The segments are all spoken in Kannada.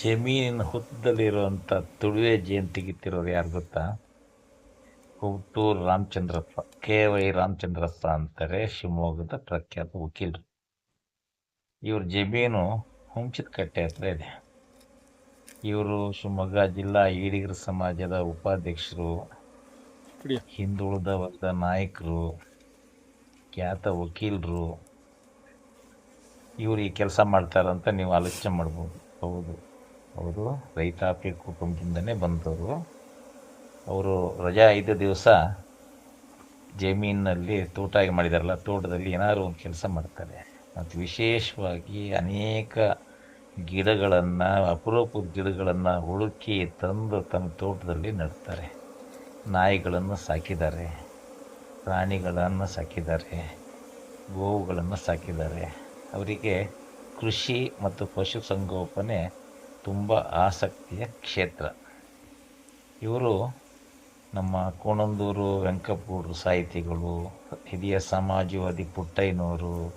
ಜಮೀನಿನ ಹುತ್ತದಲ್ಲಿರುವಂಥ ತುಳುವೆ ಜೇನು ತೆಗಿತಿರೋರು ಯಾರು ಗೊತ್ತಾ? ಹುಟ್ಟೂರು ರಾಮಚಂದ್ರಪ್ಪ ಕೆ ವೈ ರಾಮಚಂದ್ರಪ್ಪ ಅಂತಾರೆ ಶಿವಮೊಗ್ಗದ ಪ್ರಖ್ಯಾತ ವಕೀಲರು. ಇವ್ರ ಜಮೀನು ಹುಂಚದಕಟ್ಟೆ ಹತ್ರ ಇದೆ. ಇವರು ಶಿವಮೊಗ್ಗ ಜಿಲ್ಲಾ ಈಡಿಗರ ಸಮಾಜದ ಉಪಾಧ್ಯಕ್ಷರು ಹಿಂದುಳಿದ ವರ್ಗದ ನಾಯಕರು ಖ್ಯಾತ ವಕೀಲರು. ಇವರು ಈ ಕೆಲಸ ಮಾಡ್ತಾರಂತ ನೀವು ಆಲೋಚನೆ ಮಾಡ್ಬೋದು. ಹೌದು. ಅವರು ರೈತಾಪಿ ಕುಟುಂಬದಿಂದನೇ ಬಂದವರು. ಅವರು ರಜಾ ಐದು ದಿವಸ ಜಮೀನಿನಲ್ಲಿ ತೋಟ ಮಾಡಿದಾರಲ್ಲ, ತೋಟದಲ್ಲಿ ಏನಾದ್ರು ಒಂದು ಕೆಲಸ ಮಾಡ್ತಾರೆ. ಮತ್ತು ವಿಶೇಷವಾಗಿ ಅನೇಕ ಗಿಡಗಳನ್ನು, ಅಪರೂಪದ ಗಿಡಗಳನ್ನು ಹುಡುಕಿ ತಂದು ತಮ್ಮ ತೋಟದಲ್ಲಿ ನೆಡ್ತಾರೆ. ನಾಯಿಗಳನ್ನು ಸಾಕಿದ್ದಾರೆ, ಪ್ರಾಣಿಗಳನ್ನು ಸಾಕಿದ್ದಾರೆ, ಗೋವುಗಳನ್ನು ಸಾಕಿದ್ದಾರೆ. ಅವರಿಗೆ ಕೃಷಿ ಮತ್ತು ಪಶುಸಂಗೋಪನೆ ತುಂಬ ಆಸಕ್ತಿಯ ಕ್ಷೇತ್ರ. ಇವರು ನಮ್ಮ ಕೋಣಂದೂರು, ವೆಂಕಪೂರು ಸಾಹಿತಿಗಳು, ಹಿರಿಯ ಸಮಾಜವಾದಿ ಪುಟ್ಟಯ್ಯನವರು,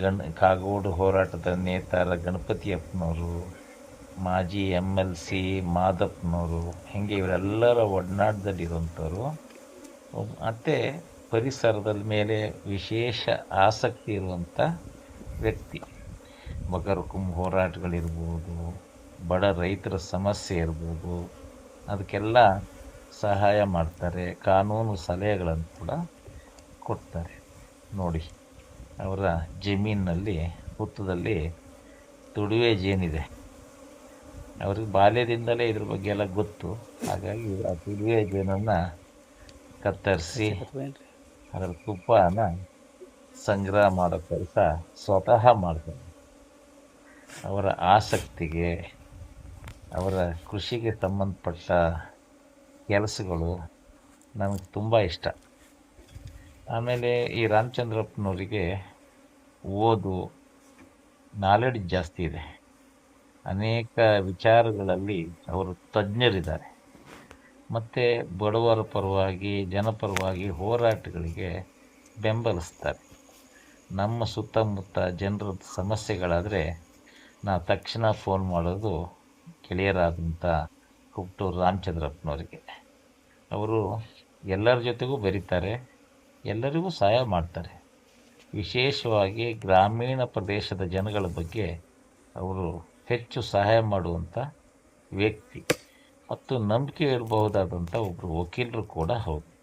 ಗಣ, ಕಾಗೋಡು ಹೋರಾಟದ ನೇತಾರ ಗಣಪತಿಯಪ್ಪನವರು ಮಾಜಿ ಎಂ ಎಲ್ ಸಿ ಮಾದಪ್ಪನವರು, ಹೀಗೆ ಇವರೆಲ್ಲರ ಒಡನಾಟದಲ್ಲಿರುವಂಥವ್ರು. ಮತ್ತು ಪರಿಸರದ ಮೇಲೆ ವಿಶೇಷ ಆಸಕ್ತಿ ಇರುವಂಥ ವ್ಯಕ್ತಿ. ಬಗರ್ಕುಂ ಹೋರಾಟಗಳಿರ್ಬೋದು ಬಡ ರೈತರ ಸಮಸ್ಯೆ ಇರ್ಬೋದು, ಅದಕ್ಕೆಲ್ಲ ಸಹಾಯ ಮಾಡ್ತಾರೆ, ಕಾನೂನು ಸಲಹೆಗಳನ್ನು ಕೂಡ ಕೊಡ್ತಾರೆ. ನೋಡಿ, ಅವರ ಜಮೀನಿನಲ್ಲಿ, ಹುತ್ತದಲ್ಲಿ ತುಡುವೆ ಜೇನಿದೆ ಅವ್ರಿಗೆ ಬಾಲ್ಯದಿಂದಲೇ ಇದ್ರ ಬಗ್ಗೆ ಎಲ್ಲ ಗೊತ್ತು. ಹಾಗಾಗಿ ಆ ತುಡುವೆ ಜೇನನ್ನು ಕತ್ತರಿಸಿ ಅದರ ತುಪ್ಪನ ಸಂಗ್ರಹ ಮಾಡೋ ಕೆಲಸ ಸ್ವತಃ ಮಾಡ್ತಾರೆ. ಅವರ ಆಸಕ್ತಿಗೆ ಅವರ ಕೃಷಿಗೆ ಸಂಬಂಧಪಟ್ಟ ಕೆಲಸಗಳು ನನಗೆ ತುಂಬ ಇಷ್ಟ. ಆಮೇಲೆ ಈ ರಾಮಚಂದ್ರಪ್ಪನವರಿಗೆ ಓದು ನಾಲೆಡ್ಜ್ ಜಾಸ್ತಿ ಇದೆ. ಅನೇಕ ವಿಚಾರಗಳಲ್ಲಿ ಅವರು ತಜ್ಞರಿದ್ದಾರೆ. ಮತ್ತು ಬಡವರ ಪರವಾಗಿ ಜನಪರವಾಗಿ ಹೋರಾಟಗಳಿಗೆ ಬೆಂಬಲಿಸ್ತಾರೆ. ನಮ್ಮ ಸುತ್ತಮುತ್ತ ಜನರ ಸಮಸ್ಯೆಗಳಾದರೆ ನಾವು ತಕ್ಷಣ ಫೋನ್ ಮಾಡೋದು ಗೆಳೆಯರಾದಂಥ ಹುಟ್ಟೂರು ರಾಮಚಂದ್ರಪ್ಪನವರಿಗೆ. ಅವರು ಎಲ್ಲರ ಜೊತೆಗೂ ಬೆರೀತಾರೆ, ಎಲ್ಲರಿಗೂ ಸಹಾಯ ಮಾಡ್ತಾರೆ. ವಿಶೇಷವಾಗಿ ಗ್ರಾಮೀಣ ಪ್ರದೇಶದ ಜನಗಳ ಬಗ್ಗೆ ಅವರು ಹೆಚ್ಚು ಸಹಾಯ ಮಾಡುವಂಥ ವ್ಯಕ್ತಿ. ಮತ್ತು ನಂಬಿಕೆ ಇರಬಹುದಾದಂಥ ಒಬ್ಬರು ವಕೀಲರು ಕೂಡ ಹೌದು.